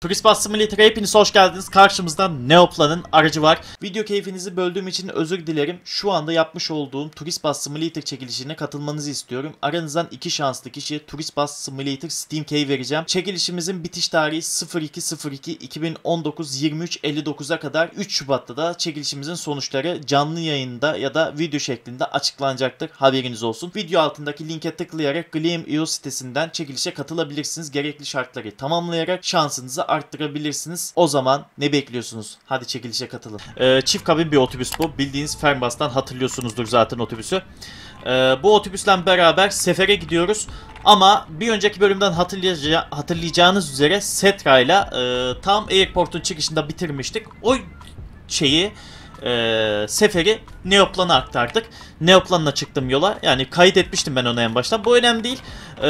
Turist Bus Simulator'a hepiniz hoş geldiniz. Karşımızda Neoplan'ın aracı var. Video keyfinizi böldüğüm için özür dilerim. Şu anda yapmış olduğum Turist Bus Simulator çekilişine katılmanızı istiyorum. Aranızdan iki şanslı kişiye Turist Bus Simulator Steam Key vereceğim. Çekilişimizin bitiş tarihi 02.02.2019 23.59'a kadar 3 Şubat'ta da çekilişimizin sonuçları canlı yayında ya da video şeklinde açıklanacaktır. Haberiniz olsun. Video altındaki linke tıklayarak Gleam.io sitesinden çekilişe katılabilirsiniz. Gerekli şartları tamamlayarak şansınızı arttırabilirsiniz. O zaman ne bekliyorsunuz? Hadi çekilişe katılın. Ee, çift kabin bir otobüs bu. Bildiğiniz Fernbus'tan hatırlıyorsunuzdur zaten otobüsü. Ee, bu otobüsle beraber sefere gidiyoruz. Ama bir önceki bölümden hatırlayaca- hatırlayacağınız üzere Setra ile e, tam airport'un çıkışında bitirmiştik. O şeyi e, seferi Neoplan'a aktardık. Neoplan'la çıktım yola. Yani kayıt etmiştim ben onu en baştan. Bu önemli değil. E,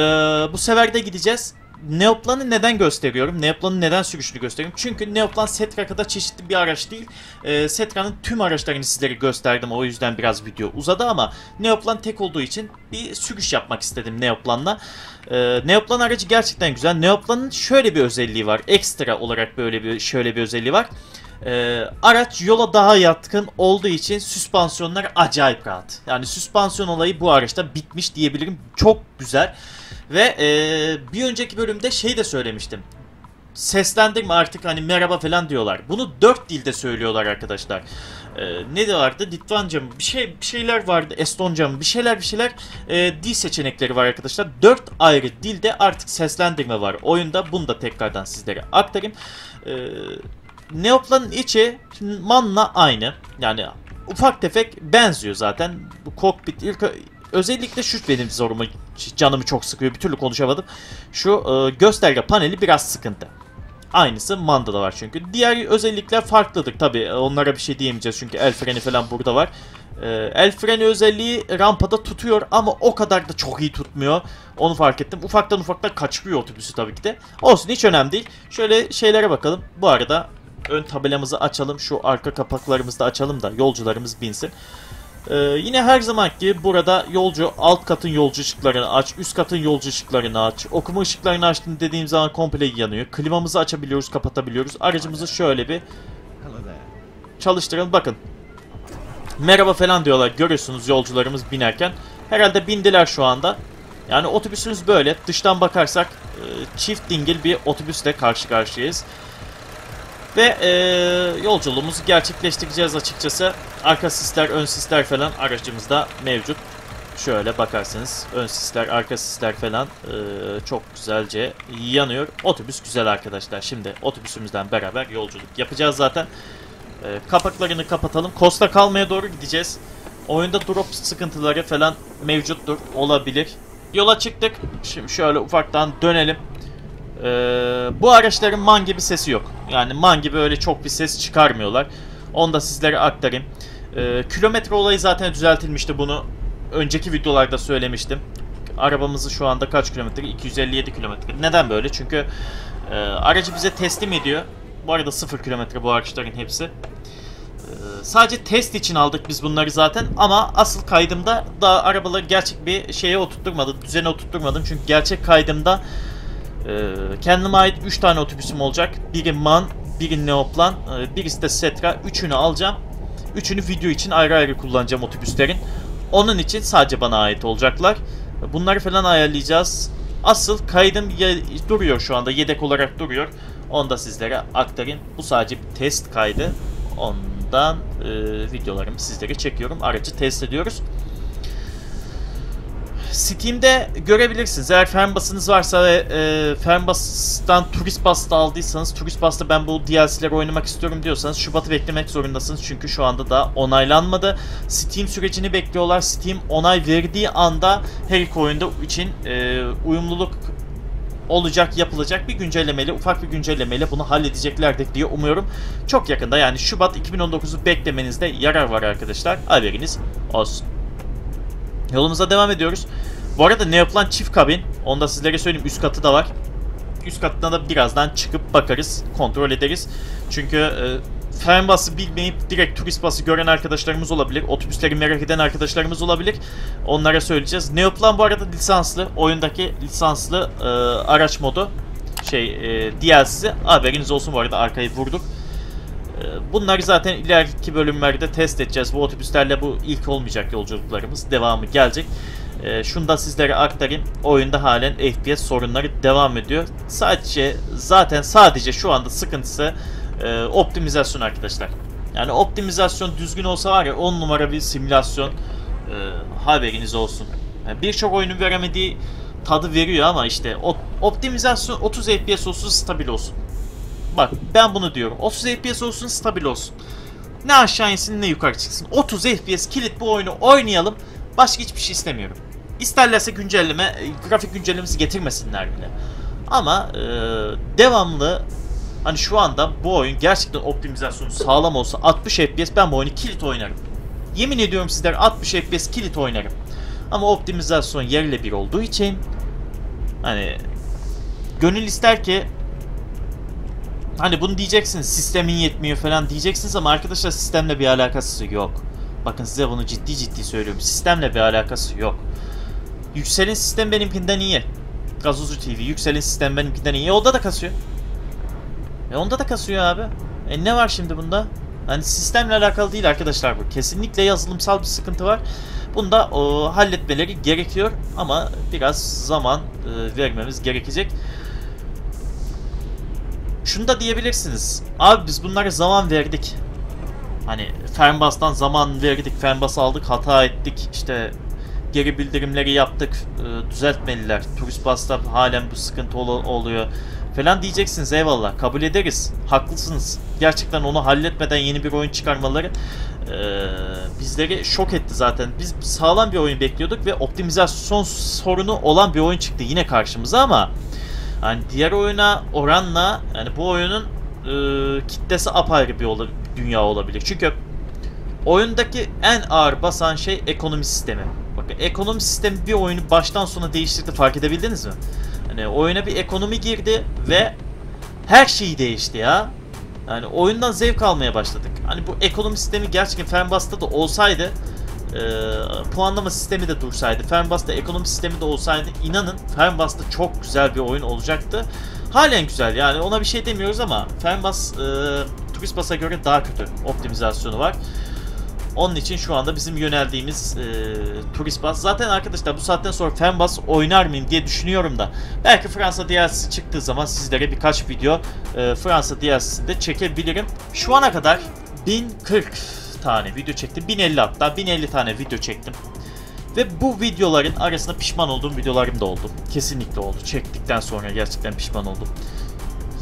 bu sefer de gideceğiz. Neoplan'ı neden gösteriyorum? Neoplan'ı neden sürüşünü gösteriyorum? Çünkü Neoplan Setra kadar çeşitli bir araç değil. E, Setra'nın tüm araçlarını sizlere gösterdim. O yüzden biraz video uzadı ama Neoplan tek olduğu için bir sürüş yapmak istedim Neoplan'la. E, Neoplan aracı gerçekten güzel. Neoplan'ın şöyle bir özelliği var. Ekstra olarak böyle bir şöyle bir özelliği var. Ee, araç yola daha yatkın olduğu için süspansiyonlar acayip rahat. Yani süspansiyon olayı bu araçta bitmiş diyebilirim. Çok güzel. Ve ee, bir önceki bölümde şey de söylemiştim. Seslendirme artık hani merhaba falan diyorlar. Bunu dört dilde söylüyorlar arkadaşlar. Ee, ne vardı? Litvanca mı? Bir şey bir şeyler vardı. Estonca mı? Bir şeyler bir şeyler ee, dil seçenekleri var arkadaşlar. Dört ayrı dilde artık seslendirme var oyunda. Bunu da tekrardan sizlere aktarayım. Ee, Neoplan'ın içi Man'la aynı. Yani ufak tefek benziyor zaten. Bu kokpit ilk özellikle şu benim zorumu canımı çok sıkıyor. Bir türlü konuşamadım. Şu e, gösterge paneli biraz sıkıntı. Aynısı Manda da var çünkü. Diğer özellikler farklıdır tabi. Onlara bir şey diyemeyeceğiz çünkü el freni falan burada var. E, el freni özelliği rampada tutuyor ama o kadar da çok iyi tutmuyor. Onu fark ettim. Ufaktan ufaktan kaçırıyor otobüsü tabii ki de. Olsun hiç önemli değil. Şöyle şeylere bakalım. Bu arada ön tabelamızı açalım. Şu arka kapaklarımızı da açalım da yolcularımız binsin. Ee, yine her zaman gibi burada yolcu alt katın yolcu ışıklarını aç, üst katın yolcu ışıklarını aç. Okuma ışıklarını açtım dediğim zaman komple yanıyor. Klimamızı açabiliyoruz, kapatabiliyoruz. Aracımızı şöyle bir çalıştıralım. Bakın. Merhaba falan diyorlar. Görüyorsunuz yolcularımız binerken. Herhalde bindiler şu anda. Yani otobüsümüz böyle. Dıştan bakarsak e, çift dingil bir otobüsle karşı karşıyayız. Ve e, yolculuğumuzu gerçekleştireceğiz açıkçası. Arka sisler, ön sisler falan aracımızda mevcut. Şöyle bakarsanız ön sisler, arka sisler falan e, çok güzelce yanıyor. Otobüs güzel arkadaşlar. Şimdi otobüsümüzden beraber yolculuk yapacağız zaten. E, kapaklarını kapatalım. Costa kalmaya doğru gideceğiz. Oyunda drop sıkıntıları falan mevcuttur, olabilir. Yola çıktık. Şimdi şöyle ufaktan dönelim. Ee, bu araçların man gibi sesi yok. Yani man gibi öyle çok bir ses çıkarmıyorlar. Onu da sizlere aktarayım. Ee, kilometre olayı zaten düzeltilmişti bunu. Önceki videolarda söylemiştim. Arabamızı şu anda kaç kilometre? 257 kilometre. Neden böyle? Çünkü e, aracı bize teslim ediyor. Bu arada 0 kilometre bu araçların hepsi. Ee, sadece test için aldık biz bunları zaten ama asıl kaydımda da arabaları gerçek bir şeye oturtturmadım, düzene oturtturmadım. Çünkü gerçek kaydımda ee, kendime ait 3 tane otobüsüm olacak. Biri MAN, biri Neoplan, e, birisi de Setra. Üçünü alacağım. Üçünü video için ayrı ayrı kullanacağım otobüslerin. Onun için sadece bana ait olacaklar. Bunları falan ayarlayacağız. Asıl kaydım duruyor şu anda. Yedek olarak duruyor. Onu da sizlere aktarayım. Bu sadece bir test kaydı. Ondan e, videolarımı sizlere çekiyorum. Aracı test ediyoruz. Steam'de görebilirsiniz. Eğer Fernbus'ınız varsa ve e, Fernbus'tan Turist Bus'ta aldıysanız Turist Bus'ta ben bu DLC'leri oynamak istiyorum diyorsanız Şubat'ı beklemek zorundasınız. Çünkü şu anda da onaylanmadı. Steam sürecini bekliyorlar. Steam onay verdiği anda her iki oyunda için e, uyumluluk olacak, yapılacak bir güncellemeyle, ufak bir güncellemeyle bunu halledeceklerdir diye umuyorum. Çok yakında yani Şubat 2019'u beklemenizde yarar var arkadaşlar. Haberiniz olsun. Yolumuza devam ediyoruz. Bu arada Neoplan çift kabin. Onu da sizlere söyleyeyim. Üst katı da var. Üst katına da birazdan çıkıp bakarız. Kontrol ederiz. Çünkü e, Fernbus'ı bilmeyip direkt turist bası gören arkadaşlarımız olabilir. Otobüsleri merak eden arkadaşlarımız olabilir. Onlara söyleyeceğiz. Neoplan bu arada lisanslı. Oyundaki lisanslı e, araç modu. şey e, DLC'si. Haberiniz olsun bu arada arkayı vurduk. E, bunları zaten ileriki bölümlerde test edeceğiz. Bu otobüslerle bu ilk olmayacak yolculuklarımız. Devamı gelecek. E, şunu da sizlere aktarayım. Oyunda halen FPS sorunları devam ediyor. Sadece zaten sadece şu anda sıkıntısı e, optimizasyon arkadaşlar. Yani optimizasyon düzgün olsa var ya 10 numara bir simülasyon e, haberiniz olsun. Yani Birçok oyunun veremediği tadı veriyor ama işte optimizasyon 30 FPS olsun stabil olsun. Bak ben bunu diyorum. 30 FPS olsun stabil olsun. Ne aşağı insin ne yukarı çıksın. 30 FPS kilit bu oyunu oynayalım. Başka hiçbir şey istemiyorum. İsterlerse güncelleme, e, grafik güncellemesi getirmesinler bile. Ama e, devamlı hani şu anda bu oyun gerçekten optimizasyonu sağlam olsa 60 FPS ben bu oyunu kilit oynarım. Yemin ediyorum sizlere 60 FPS kilit oynarım. Ama optimizasyon yerle bir olduğu için hani gönül ister ki hani bunu diyeceksiniz sistemin yetmiyor falan diyeceksiniz ama arkadaşlar sistemle bir alakası yok. Bakın size bunu ciddi ciddi söylüyorum. Sistemle bir alakası yok. Yüksel'in sistem benimkinden iyi. Gazozu TV Yüksel'in sistem benimkinden iyi. E, onda da kasıyor. E onda da kasıyor abi. E ne var şimdi bunda? Hani sistemle alakalı değil arkadaşlar bu. Kesinlikle yazılımsal bir sıkıntı var. Bunu da o, halletmeleri gerekiyor ama biraz zaman e, vermemiz gerekecek. Şunu da diyebilirsiniz. Abi biz bunlara zaman verdik. Hani Fernbas'tan zaman verdik, Fernbas aldık, hata ettik. İşte geri bildirimleri yaptık, e, düzeltmeliler. Turist Bus'ta halen bu sıkıntı ol- oluyor falan diyeceksiniz eyvallah kabul ederiz haklısınız gerçekten onu halletmeden yeni bir oyun çıkarmaları e, bizleri şok etti zaten biz sağlam bir oyun bekliyorduk ve optimizasyon sorunu olan bir oyun çıktı yine karşımıza ama hani diğer oyuna oranla yani bu oyunun e, kitlesi apayrı bir ola- dünya olabilir çünkü oyundaki en ağır basan şey ekonomi sistemi bakın ekonomi sistemi bir oyunu baştan sona değiştirdi fark edebildiniz mi? Hani oyuna bir ekonomi girdi ve her şeyi değişti ya. Yani oyundan zevk almaya başladık. Hani bu ekonomi sistemi gerçekten Fernbus'ta da olsaydı e, puanlama sistemi de dursaydı, Fernbus'ta ekonomi sistemi de olsaydı inanın Fernbus'ta çok güzel bir oyun olacaktı. Halen güzel yani ona bir şey demiyoruz ama Fernbus e, Turist Bus'a göre daha kötü optimizasyonu var. Onun için şu anda bizim yöneldiğimiz e, turist. Zaten arkadaşlar bu saatten sonra Fenbas oynar mıyım diye düşünüyorum da. Belki Fransa DLC'si çıktığı zaman sizlere birkaç video e, Fransa DLC'sinde çekebilirim. Şu ana kadar 1040 tane video çektim. 1050 hatta 1050 tane video çektim. Ve bu videoların arasında pişman olduğum videolarım da oldu. Kesinlikle oldu. Çektikten sonra gerçekten pişman oldum.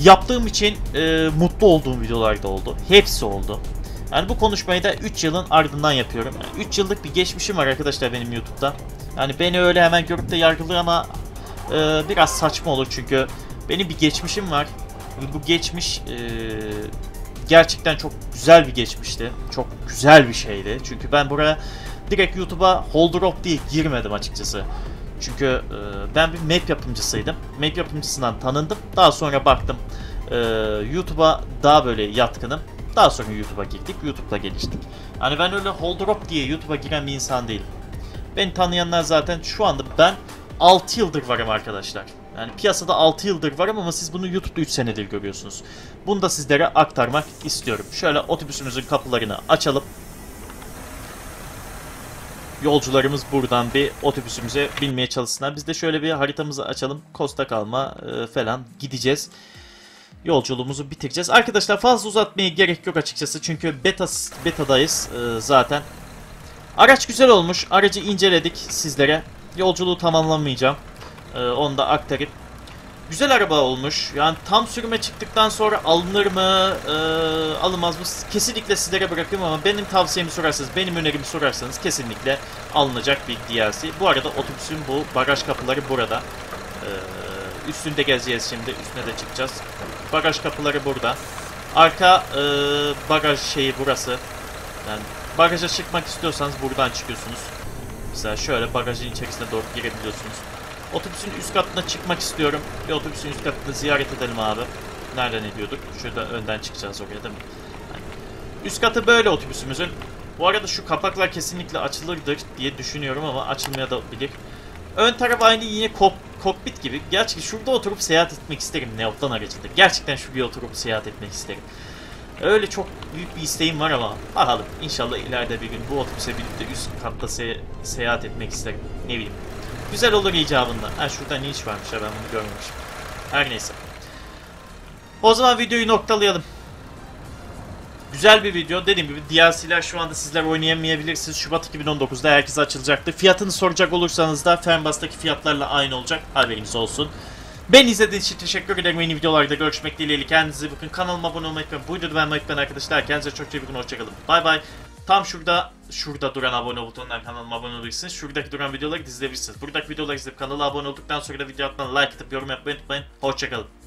Yaptığım için e, mutlu olduğum videolar da oldu. Hepsi oldu. Yani bu konuşmayı da 3 yılın ardından yapıyorum. Yani 3 yıllık bir geçmişim var arkadaşlar benim YouTube'da. Yani beni öyle hemen görüp de yargılıyor ama e, biraz saçma olur çünkü benim bir geçmişim var. Bu geçmiş e, gerçekten çok güzel bir geçmişti. Çok güzel bir şeydi. Çünkü ben buraya direkt YouTube'a Hold Drop diye girmedim açıkçası. Çünkü e, ben bir map yapımcısıydım. Map yapımcısından tanındım. Daha sonra baktım e, YouTube'a daha böyle yatkınım. Daha sonra YouTube'a girdik. YouTube'da geliştik. Yani ben öyle hold drop diye YouTube'a giren bir insan değilim. Beni tanıyanlar zaten şu anda ben 6 yıldır varım arkadaşlar. Yani piyasada 6 yıldır varım ama siz bunu YouTube'da 3 senedir görüyorsunuz. Bunu da sizlere aktarmak istiyorum. Şöyle otobüsümüzün kapılarını açalım. Yolcularımız buradan bir otobüsümüze binmeye çalışsınlar. Biz de şöyle bir haritamızı açalım. Costa kalma e, falan gideceğiz yolculuğumuzu bitireceğiz. Arkadaşlar fazla uzatmaya gerek yok açıkçası. Çünkü beta betadayız e, zaten. Araç güzel olmuş. Aracı inceledik sizlere. Yolculuğu tamamlamayacağım. E, onu da aktarıp. Güzel araba olmuş. Yani tam sürüme çıktıktan sonra alınır mı, e, alınmaz mı? Kesinlikle sizlere bırakıyorum ama benim tavsiyemi sorarsanız, benim önerimi sorarsanız kesinlikle alınacak bir DLC. Bu arada otobüsün bu bagaj kapıları burada. Eee Üstünde gezeceğiz şimdi. Üstüne de çıkacağız. Bagaj kapıları burada. Arka e, bagaj şeyi burası. Yani bagaja çıkmak istiyorsanız buradan çıkıyorsunuz. Mesela şöyle bagajın içerisine doğru girebiliyorsunuz. Otobüsün üst katına çıkmak istiyorum. Bir otobüsün üst katını ziyaret edelim abi. Nereden ediyorduk? Şurada önden çıkacağız oraya değil mi? Yani üst katı böyle otobüsümüzün. Bu arada şu kapaklar kesinlikle açılırdır diye düşünüyorum ama açılmaya da bilir. Ön taraf aynı yine kop kokpit gibi. Gerçi şurada oturup seyahat etmek isterim Neoplan aracında. Gerçekten şuraya oturup seyahat etmek isterim. Öyle çok büyük bir isteğim var ama bakalım. İnşallah ileride bir gün bu otobüse birlikte üst katta se- seyahat etmek isterim. Ne bileyim. Güzel olur icabında. Ha şurada ne iş varmış ya ben bunu görmemişim. Her neyse. O zaman videoyu noktalayalım. Güzel bir video. Dediğim gibi DLC'ler şu anda sizler oynayamayabilirsiniz. Şubat 2019'da herkese açılacaktı. Fiyatını soracak olursanız da Fernbus'taki fiyatlarla aynı olacak. Haberiniz olsun. Ben izlediğiniz için teşekkür ederim. Yeni videolarda görüşmek dileğiyle. Kendinize bakın. Kanalıma abone olmayı unutmayın. Bu videoda beğenmeyi unutmayın arkadaşlar. Kendinize çok iyi bakın. Hoşçakalın. Bay bay. Tam şurada şurada duran abone butonundan kanalıma abone olabilirsiniz. Şuradaki duran videoları izleyebilirsiniz. Buradaki videoları izleyip kanala abone olduktan sonra da video atmanı like atıp yorum yapmayı unutmayın. Hoşçakalın.